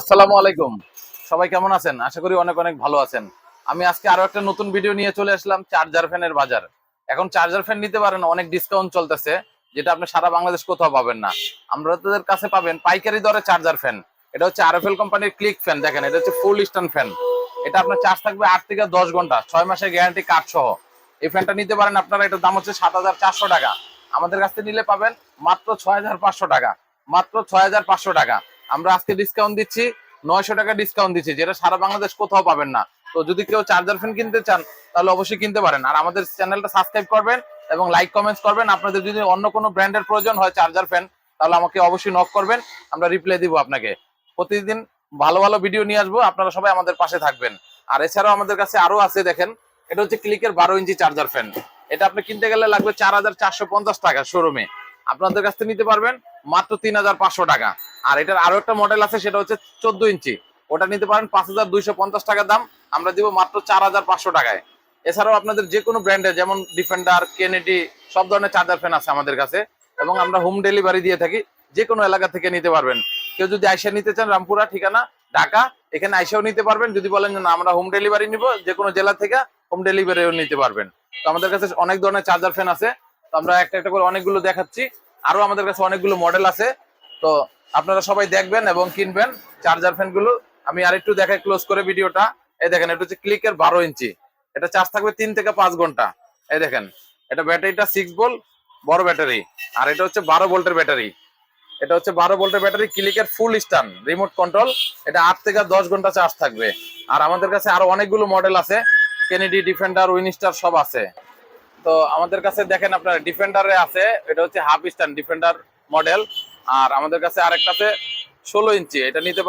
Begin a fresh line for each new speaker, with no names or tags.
আসসালামু আলাইকুম। সবাই কেমন আছেন? আশা করি অনেক অনেক ভালো আছেন। আমি আজকে আরও একটা নতুন ভিডিও নিয়ে চলে আসলাম, চার্জার ফ্যানের বাজার। এখন চার্জার ফ্যান নিতে পারেন, অনেক ডিসকাউন্ট চলতেছে, যেটা আপনি সারা বাংলাদেশ কোথাও পাবেন না। আমরা তাদের কাছে পাবেন পাইকারি দরে চার্জার ফ্যান। এটা হচ্ছে আরএফএল কোম্পানির ক্লিক ফ্যান দেখেন, এটা হচ্ছে ফুল স্ট্যান্ড ফ্যান এটা আপনার চার্জ থাকবে আট থেকে দশ ঘণ্টা, ছয় মাসের গ্যারান্টি কার্ড সহ। এই ফ্যানটা নিতে পারেন আপনারা, এটার দাম হচ্ছে সাত হাজার চারশো টাকা। আমাদের কাছ থেকে নিলে পাবেন মাত্র ছয় হাজার পাঁচশো টাকা, মাত্র ছয় হাজার পাঁচশো টাকা। আমরা আজকে ডিসকাউন্ট দিচ্ছি, নয়শো টাকা ডিসকাউন্ট দিচ্ছি, যেটা সারা বাংলাদেশ কোথাও পাবেন না। তো যদি কেউ চার্জার ফ্যান কিনতে চান, তাহলে অবশ্যই কিনতে পারেন। আর আমাদের চ্যানেলটা সাবস্ক্রাইব করবেন এবং লাইক কমেন্টস করবেন। আপনাদের যদি অন্য কোনো ব্র্যান্ডের প্রয়োজন হয় চার্জার ফ্যান তাহলে আমাকে অবশ্যই নক করবেন, আমরা রিপ্লাই দিব আপনাকে। প্রতিদিন ভালো ভালো ভিডিও নিয়ে আসব, আপনারা সবাই আমাদের পাশে থাকবেন। আর এছাড়াও আমাদের কাছে আরও আছে, দেখেন, এটা হচ্ছে ক্লিকের বারো ইঞ্চি চার্জার ফ্যান এটা আপনি কিনতে গেলে লাগবে চার হাজার চারশো পঞ্চাশ টাকা শোরুমে আপনাদের কাছ থেকে নিতে পারবেন। মাত্র তিন হাজার পাঁচশো টাকা। আর এটার আরও একটা মডেল আছে, সেটা হচ্ছে চোদ্দ ইঞ্চি। ওটা নিতে পারেন পাঁচ হাজার দুইশো পঞ্চাশ টাকা দাম, আমরা দিব মাত্র চার হাজার পাঁচশো টাকায়। এছাড়াও আপনাদের যে কোনো ব্র্যান্ডের যেমন ডিফেন্ডার কেনেডি সব ধরনের চার্জার ফ্যান আছে আমাদের কাছে। এবং আমরা হোম ডেলিভারি দিয়ে থাকি যে কোনো এলাকা থেকে নিতে পারবেন। কেউ যদি আইসা নিতে চান রামপুরা, ঠিকানা, ঢাকা, এখানে আইসাও নিতে পারবেন। যদি বলেন যে না, আমরা হোম ডেলিভারি নিব যে কোনো জেলা থেকে হোম ডেলিভারিও নিতে পারবেন। তো আমাদের কাছে অনেক ধরনের চার্জার ফ্যান আছে। তো আমরা একটা একটা করে অনেকগুলো দেখাচ্ছি। আরও আমাদের কাছে অনেকগুলো মডেল আছে। তো আপনারা সবাই দেখবেন এবং কিনবেন চার্জার ফ্যানগুলো। আমি আরেকটু দেখাই ক্লোজ করে ভিডিওটা। এই দেখেন, এটা হচ্ছে ক্লিকের বারো ইঞ্চি। এটা চার্জ থাকবে তিন থেকে পাঁচ ঘণ্টা। এই দেখেন, এটা ব্যাটারিটা সিক্স ভোল্ট বড় ব্যাটারি। আর এটা হচ্ছে বারো ভোল্টের ব্যাটারি। এটা হচ্ছে বারো ভোল্টের ব্যাটারি ক্লিকের ফুল স্টান রিমোট কন্ট্রোল এটা আট থেকে দশ ঘণ্টা চার্জ থাকবে। আর আমাদের কাছে আরও অনেকগুলো মডেল আছে। কেনেডি ডিফেন্ডার উইনিস্টার সব আছে। তো আমাদের কাছে দেখেন আপনার ডিফেন্ডারে আছে, এটা হচ্ছে হাফ স্ট্যান্ড ডিফেন্ডার মডেল আর আমাদের কাছে আরেকটা আছে ষোলো ইঞ্চি, এটা নিতে